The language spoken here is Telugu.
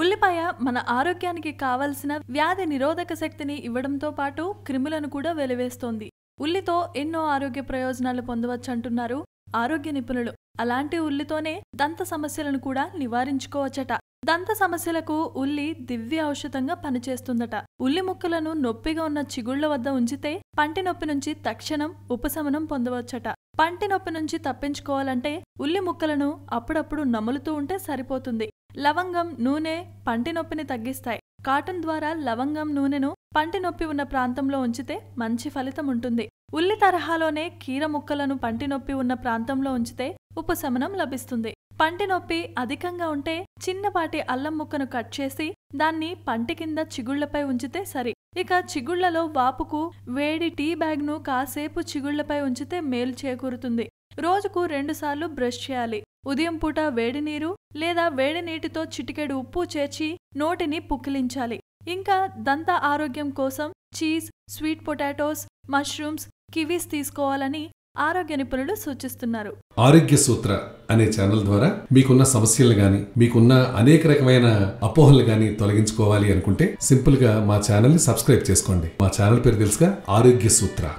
ఉల్లిపాయ మన ఆరోగ్యానికి కావలసిన వ్యాధి నిరోధక శక్తిని ఇవ్వడంతో పాటు క్రిములను కూడా వెలివేస్తోంది. ఉల్లితో ఎన్నో ఆరోగ్య ప్రయోజనాలు పొందవచ్చు అంటున్నారు ఆరోగ్య నిపుణులు. అలాంటి ఉల్లితోనే దంత సమస్యలను కూడా నివారించుకోవచ్చట. దంత సమస్యలకు ఉల్లి దివ్య ఔషధంగా పనిచేస్తుందట. ఉల్లి ముక్కలను నొప్పిగా ఉన్న చిగుళ్ళ వద్ద ఉంచితే పంటి నొప్పి నుంచి తక్షణం ఉపశమనం పొందవచ్చట. పంటి నొప్పి నుంచి తప్పించుకోవాలంటే ఉల్లి ముక్కలను అప్పుడప్పుడు నములుతూ ఉంటే సరిపోతుంది. లవంగం నూనె పంటి నొప్పిని తగ్గిస్తాయి. కాటన్ ద్వారా లవంగం నూనెను పంటి నొప్పి ఉన్న ప్రాంతంలో ఉంచితే మంచి ఫలితం ఉంటుంది. ఉల్లి తరహాలోనే కీర ముక్కలను పంటి నొప్పి ఉన్న ప్రాంతంలో ఉంచితే ఉపశమనం లభిస్తుంది. పంటి నొప్పి అధికంగా ఉంటే చిన్నపాటి అల్లం ముక్కను కట్ చేసి దాన్ని పంటి కింద చిగుళ్ళపై ఉంచితే సరి. ఇక చిగుళ్ళలో వాపుకు వేడి టీ బ్యాగ్ను కాసేపు చిగుళ్ళపై ఉంచితే మేలు చేకూరుతుంది. రోజుకు రెండుసార్లు బ్రష్ చేయాలి. ఉదయం పూట వేడి నీరు లేదా వేడి నీటితో చిటికెడు ఉప్పు చేర్చి నోటిని పుక్కిలించాలి. ఇంకా దంత ఆరోగ్యం కోసం cheese sweet potatoes mushrooms kiwis తీసుకోవాలని ఆరోగ్య నిపుణులు సూచిస్తున్నారు. ఆరోగ్య సూత్ర అనే ఛానల్ ద్వారా మీకున్న సమస్యలు గాని మీకున్న అనేక రకమైన అపోహలు గాని తొలగించుకోవాలి అనుకుంటే సింపుల్గా మా ఛానల్ని సబ్స్క్రైబ్ చేసుకోండి. మా ఛానల్ పేరు తెలుసుగా ఆరోగ్య సూత్ర.